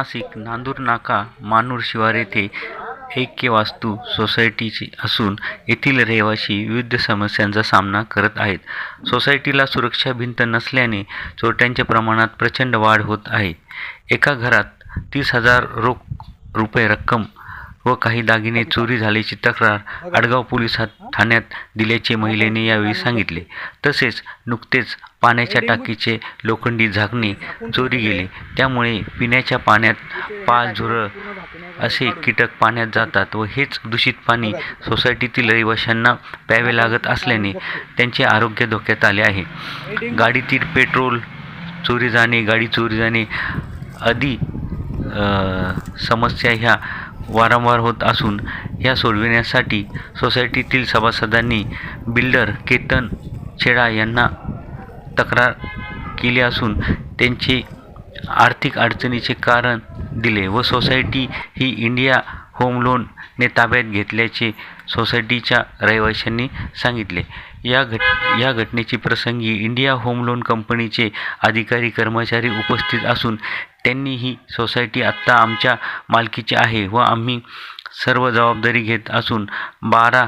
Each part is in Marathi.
नाशिक नांदूर नाका मानूर शिवार येथे ऐक्य वास्तू सोसायटीची असून येथील रहिवासी विविध समस्यांचा सामना करत आहेत. सोसायटीला सुरक्षा भिंत नसल्याने चोरट्यांच्या प्रमाणात प्रचंड वाढ होत आहे. एका घरात तीस हजार रोख रुपये रक्कम व काही दागिने चोरी झाल्याची तक्रार आडगाव पोलीस ठाण्यात दिल्याचे महिलेने यावेळी सांगितले. तसेच नुकतेच पाण्याच्या टाकीचे लोखंडी झाकणे चोरी गेले. त्यामुळे पिण्याच्या पाण्यात पाल झुरळ असे कीटक पाण्यात जातात व हेच दूषित पाणी सोसायटीतील रहिवाशांना प्यावे लागत असल्याने त्यांचे आरोग्य धोक्यात आले आहे. गाडीतील पेट्रोल चोरी जाणे गाडी चोरी जाणे आदी समस्या ह्या वारंवार होत असून ह्या सोडविण्यासाठी सोसायटीतील सभासदांनी बिल्डर केतन छेडा यांना तक्रार केली असून त्यांचे आर्थिक अडचणीचे कारण दिले व सोसायटी ही इंडिया होम लोनने ताब्यात घेतल्याचे सोसायटीच्या रहिवाशांनी सांगितले. या घट या घटनेची प्रसंगी इंडिया होम लोन कंपनीचे अधिकारी कर्मचारी उपस्थित असून त्यांनी ही सोसायटी आत्ता आमच्या मालकीची आहे व आम्ही सर्व जबाबदारी घेत असून बारा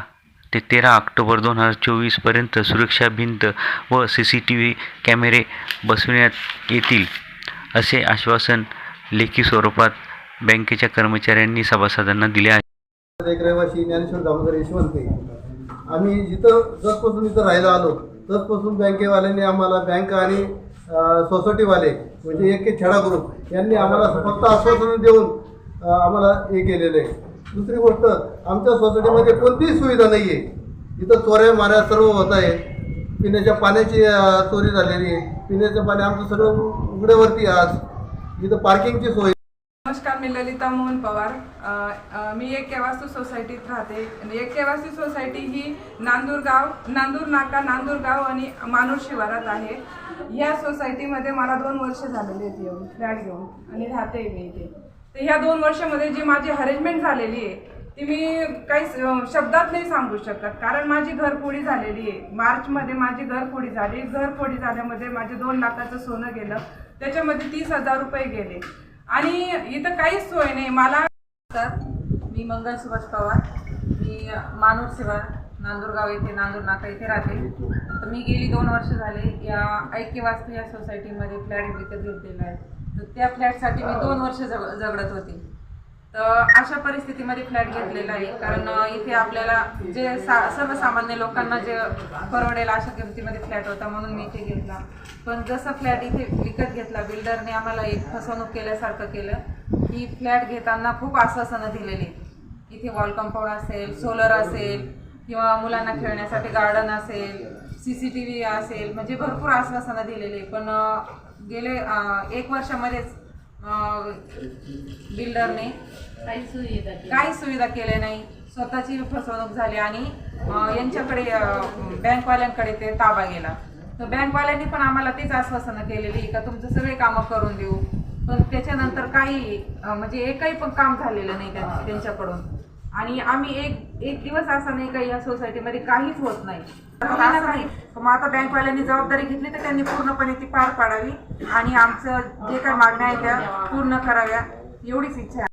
ते तेरा ऑक्टोबर दोन हजार चोवीसपर्यंत सुरक्षा भिंत व सी सी टी व्ही कॅमेरे बसविण्यात येतील असे आश्वासन लेखी स्वरूपात बँकेच्या कर्मचाऱ्यांनी सभासदांना दिले आहे. एक रहिवासी ज्ञानेश्वर दामोदर आम्ही जिथं जसपासून इथं राहायला आलो तसपासून बँकेवाल्यांनी आम्हाला बँक आणि सोसायटीवाले म्हणजे एक एक छडा ग्रुप यांनी आम्हाला फक्त आश्वासन देऊन आम्हाला हे केलेलं आहे. दुसरी गोष्ट आमच्या सोसायटीमध्ये कोणतीही सुविधा नाही आहे इथं चोऱ्या माऱ्या सर्व होत आहे. पिण्याच्या पाण्याची चोरी झालेली आहे. पिण्याचं पाणी आमचं सगळं उघड्यावरती आज. इथं पार्किंगची सोय मी ललिता मोहन पवार. मी एक वास्तू सोसायटीत राहते. आणि एक वास्तू सोसायटी ही नांदूर गाव नांदूर नाका नांदूर गाव आणि मानूर शिवारात आहे. या सोसायटीमध्ये मला दोन वर्ष झालेली आहेत येऊन फ्लॅट घेऊन आणि राहते मी इथे. तर ह्या दोन वर्षामध्ये जी माझी अरेंजमेंट झालेली आहे ती मी काही शब्दात नाही सांगू शकत. कारण माझी घरफोडी झालेली आहे. मार्चमध्ये माझी घरफोडी झाली. घरफोडी झाल्यामध्ये माझे दोन लाखाचं सोनं गेलं. त्याच्यामध्ये तीस हजार रुपये गेले. आणि इथं काहीच सोय नाही. मला तर मी मंगल सुभाष पवार मी मानूर शिवार नांदूरगाव येथे नांदूर नाका इथे राहते. तर मी गेली दोन वर्ष झाले या ऐक्य वास्तू या सोसायटीमध्ये फ्लॅट विकत घेतलेला आहे. तर त्या फ्लॅटसाठी मी दोन वर्ष जग झगडत होती. तर अशा परिस्थितीमध्ये फ्लॅट घेतलेला आहे. कारण इथे आपल्याला जे सा सर्वसामान्य लोकांना जे परवडेल अशा किमतीमध्ये फ्लॅट होता म्हणून मी इथे घेतला. पण जसं फ्लॅट इथे विकत घेतला बिल्डरने आम्हाला एक फसवणूक केल्यासारखं केलं की फ्लॅट घेताना खूप आश्वासनं दिलेली. इथे वॉल कंपाऊंड असेल सोलर असेल किंवा मुलांना खेळण्यासाठी गार्डन असेल सी सी टी व्ही असेल म्हणजे भरपूर आश्वासनं दिलेली. पण गेले एक वर्षामध्येच बिल्डरने काही सुविधा काही सुविधा केल्या नाही. स्वतःची फसवणूक झाली आणि यांच्याकडे बँकवाल्यांकडे ते ताबा गेला. तर बँकवाल्यांनी पण आम्हाला तीच आश्वासनं केलेली का तुमचं सगळे कामं करून देऊ. पण त्याच्यानंतर काही म्हणजे एकही पण काम झालेलं नाही त्यां- त्यांच्याकडून. आणि आम्ही एक एक दिवस असा नाही का या सोसायटीमध्ये काहीच होत नाही. मग आता बँकवाल्यांनी जबाबदारी घेतली तर त्यांनी पूर्णपणे ती पार पाडावी आणि आमचं जे काही मागण्या आहेत त्या पूर्ण कराव्या एवढीच इच्छा आहे.